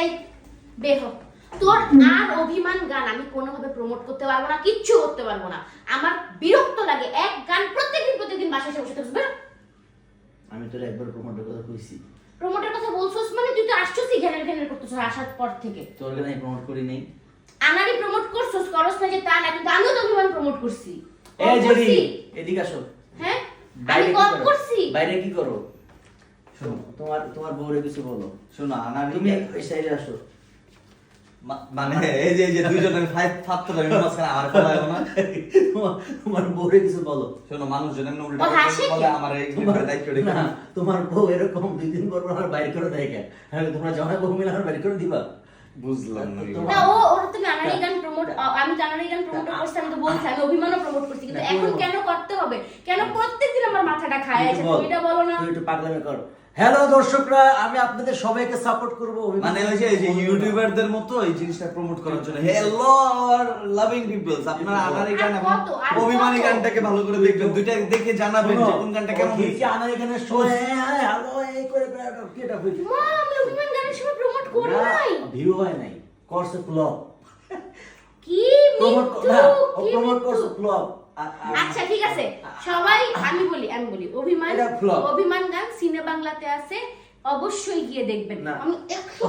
এই বের। তোর আর অভিমান গান আমি কোনোভাবে প্রমোট করতে পারব না কিচ্ছু করতে পারব না। আমার বিরক্ত লাগে এক গান প্রত্যেকদিন প্রত্যেকদিন বাসায় এসে বসে থাকছিস। আমি তোর একবার প্রমোটের কথা কইছি। প্রমোটের কথা বলছিস মানে তুই তো আসছিস ঘ্যানের ঘ্যানের করতেছিস আসার পর থেকে। তোর কেন প্রমোট করি নেই। আনারি প্রমোট করছিস করস না যে তা না কিন্তু আমিও তো অভিমান প্রমোট করছি। এই জেরি এদিকে আসো। হ্যাঁ? আমি কম করছি। বাইরে কি করো? শোনো তোমার তোমার বউরে কিছু বলো। শোনো আনার তুমি এই সাইডে আসো। মানে এই যে এই যে দুইজন আমি ফাইভ মাঝখানে আমার কথা হবে না। তোমার বউরে কিছু বলো। শোনো মানুষজন এমনি উল্টা বলে আমার এই তোমার দায়িত্ব তোমার বউ এরকম দুই দিন পর পর আমার বাইরে করে দেয় কেন? হ্যাঁ তোমরা জামাই বউ মিলে আমার বাইরে করে দিবা? বুঝলাম না তোমার- ও ওর তুমি আনারি গান প্রমোট আমি আনারি গান প্রমোট করছি আমি তো বলছি আমি অভিমানও প্রমোট করছি কিন্তু না, এখন কেন করতে হবে? কেন প্রত্যেকদিন আমার মাথাটা খায়? আছে তুমি এটা বলো না। তুই একটু পাগলামি কর। হ্যালো দর্শকরা আমি আপনাদের সবাইকে সাপোর্ট করব মানে ওই যে ইউটিউবারদের মতো এই জিনিসটা প্রমোট করার জন্য। হ্যালো আওয়ার লাভিং পিপলস আপনারা আমার এই গান এবং অভিমানী গানটাকে ভালো করে দেখবেন। দুইটা দেখে জানাবেন যে কোন গানটা কেমন কি হয়েছে। আমার এখানে শো হ্যাঁ হ্যালো এই করে করে একটা কি এটা হয়েছে? মা আমি অভিমান গানের সময় প্রমোট করি নাই। ভিউ হয় নাই। করছে ফ্লপ কি প্রমোট না কি প্রমোট। করছে ফ্লপ আচ্ছা ঠিক আছে। সবাই আমি বলি আমি বলি অভিমান অভিমান বাংলাতে আছে অবশ্যই গিয়ে দেখবেন। আমি একটু।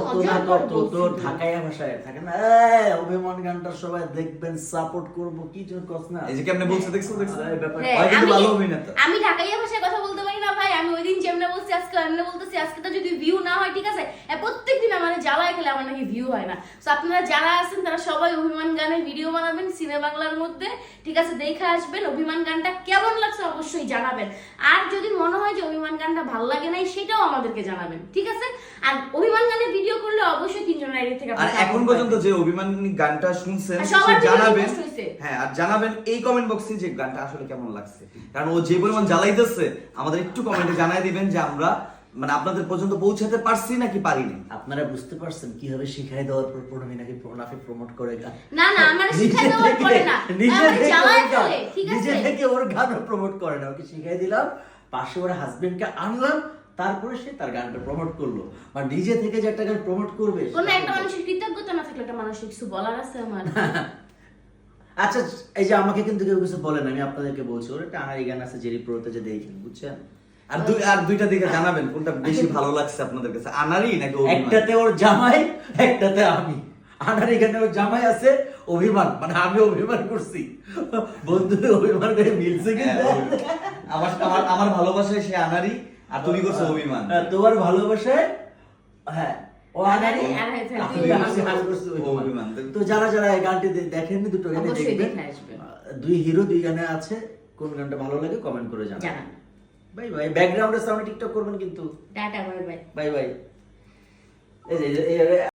ঢাকাইয়া ভাষায় থাকে না? এই অভিমান গানটা সবাই দেখবেন সাপোর্ট করব কি জন্য কস না। এই যে কেমনে বলছে দেখছ দেখছ? এই ব্যাপার হ্যাঁ, হয় ভালো অভিনেতা। আমি ঢাকাইয়া ভাষায় কথা বলতে পারি না ভাই আমি ওই দিন যেমনে বলছি আজকে এমনে বলতেছি আজকে তো যদি ভিউ না হয় ঠিক আছে? প্রত্যেক দিন আমার জ্বালায় খেলে আমার নাকি ভিউ হয় না। তো আপনারা যারা আছেন তারা সবাই অভিমান গানের ভিডিও বানাবেন সিনে বাংলার মধ্যে। ঠিক আছে দেখে আসবেন অভিমান গানটা কেমন লাগছে অবশ্যই জানাবেন। আর যদি মনে হয় যে অভিমান গানটা ভালো লাগে নাই সেটাও আমাদেরকে জানাবেন ঠিক আছে? আর অভিমান গানের ভিডিও করলে অবশ্যই তিনজন আইডি থেকে আর এখন পর্যন্ত যে অভিমানী গানটা শুনছেন আর সবার সে থেকে জানাবেন। হ্যাঁ আর জানাবেন এই কমেন্ট বক্সে যে গানটা আসলে কেমন লাগছে। কারণ ও যে পরিমাণ জ্বালাইতেছে আমাদের একটু কমেন্টে জানাই দিবেন যে আমরা মানে আপনাদের পর্যন্ত পৌঁছাতে পারছি নাকি পারিনি আপনারা বুঝতে পারছেন কীভাবে শিখাই দেওয়ার পর প্রণমী নাকি প্রণাফে প্রমোট করে গান না, না, আমার শিখাই নিজে দেওয়ার থেকে- পরে না। নিজে থেকে ঠিক আছে? নিজে থেকে ওর গান প্রমোট করে না ওকে শিখাই দিলাম পাশে ওর হাজবেন্ডকে আনলাম তারপরে সে তার গানটা প্রমোট করল বা নিজে থেকে যে একটা গান প্রমোট করবে কোনো একটা। মানুষের কৃতজ্ঞতা না থাকলে একটা মানুষের কিছু বলার আছে আমার আচ্ছা এই যে আমাকে কিন্তু কেউ কিছু বলেন আমি আপনাদেরকে বলছি ওর একটা আনারি গান আছে জেরি প্রোতে যে দেখেন বুঝছেন আর দুই আর দুইটা দিকে জানাবেন কোনটা বেশি ভালো লাগছে আপনাদের কাছে? আনারি নাকি একটাতে ওর জামাই একটাতে আমি। আনারি গানে ওর জামাই আছে অভিমান। মানে আমি অভিমান করছি। বন্ধু অভিমান করে মিলছে হ্যাঁ, কিন্তু আমার আমার আমার ভালোবাসায় সে আনারি আর তুমি করছ অভিমান। হ্যাঁ, তোমার ভালোবাসায় হ্যাঁ ও আনারি অভিমান। তো যারা যারা এই গানটি দেখেননি দুটো গানে দেখবেন। দুই হিরো দুই গানে আছে। কোন গানটা ভালো লাগে কমেন্ট করে জানাবেন। বাই বাই ব্যাকগ্রাউন্ডের সামনে টিকটক করবেন কিন্তু। Tata bye bye bye bye এই যে-